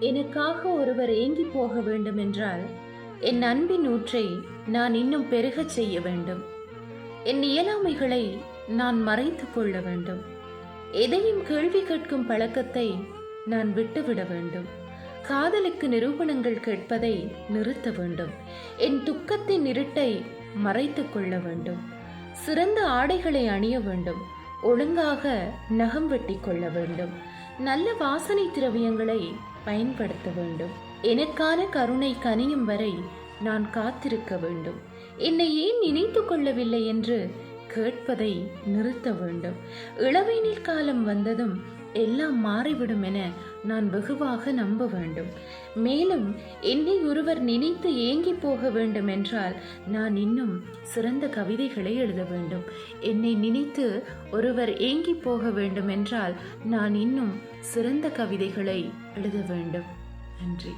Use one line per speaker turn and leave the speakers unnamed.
எனக்காக ஒருவர் ஏங்கி போக வேண்டும் என்றால் என் அன்பின் ஊற்றை நான் இன்னும் பெருகச் செய்ய வேண்டும். என் இயலாமைகளை நான் மறைத்து கொள்ள வேண்டும். எதையும் கேள்வி கேட்கும் பழக்கத்தை நான் விட்டுவிட வேண்டும். காதலுக்கு நிரூபணங்கள் கேட்பதை நிறுத்த வேண்டும். என் துக்கத்தின் இருட்டை மறைத்து கொள்ள வேண்டும். சிறந்த ஆடைகளை அணிய வேண்டும். ஒழுங்காக நகம் வெட்டி கொள்ள வேண்டும். நல்ல வாசனை திரவியங்களை பயன்படுத்த வேண்டும். எனக்கான கருணை கனியும் வரை நான் காத்திருக்க வேண்டும். என்னை ஏன் நினைத்து கொள்ளவில்லை என்று கேட்பதை நிறுத்த வேண்டும். இளவேனில் காலம் வந்ததும் எல்லாம் மாறிவிடும் என நான் வெகுவாக நம்ப வேண்டும். மேலும் என்னை ஒருவர் நினைத்து ஏங்கி போக வேண்டும் என்றால் நான் இன்னும் சிறந்த கவிதைகளை எழுத வேண்டும். என்னை நினைத்து ஒருவர் ஏங்கி போக வேண்டும் என்றால் நான் இன்னும் சிறந்த கவிதைகளை எழுத வேண்டும். நன்றி.